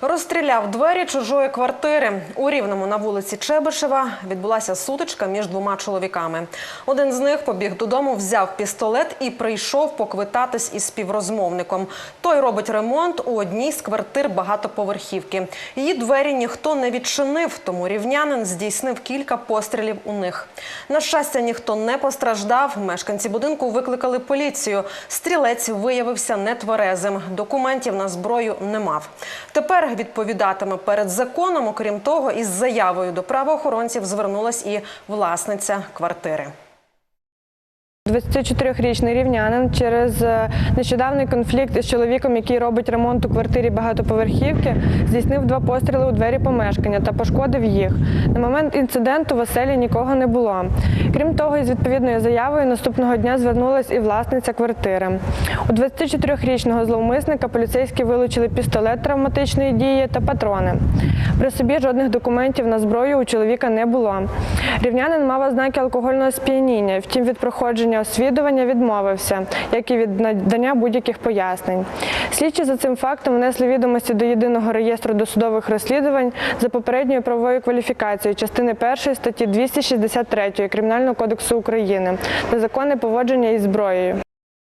Розстріляв двері чужої квартири. У Рівному на вулиці Чебишева відбулася сутичка між двома чоловіками. Один з них побіг додому, взяв пістолет і прийшов поквитатись із співрозмовником. Той робить ремонт у одній з квартир багатоповерхівки. Її двері ніхто не відчинив, тому рівнянин здійснив кілька пострілів у них. На щастя, ніхто не постраждав. Мешканці будинку викликали поліцію. Стрілець виявився нетверезим. Документів на зброю не мав. Тепер відповідатиме перед законом. Окрім того, із заявою до правоохоронців звернулась і власниця квартири. 24-річний рівнянин через е, нещодавний конфлікт із чоловіком, який робить ремонт у квартирі багатоповерхівки, здійснив два постріли у двері помешкання та пошкодив їх. На момент інциденту в оселі нікого не було. Крім того, із відповідною заявою наступного дня звернулась і власниця квартири. У 24-річного зловмисника поліцейські вилучили пістолет травматичної дії та патрони. При собі жодних документів на зброю у чоловіка не було. Рівнянин мав ознаки алкогольного сп'яніння, втім від проходження освідування відмовився, як і від надання будь-яких пояснень. Слідчі за цим фактом внесли відомості до єдиного реєстру досудових розслідувань за попередньою правовою кваліфікацією частини 1 статті 263 Кримінального кодексу України незаконне поводження із зброєю.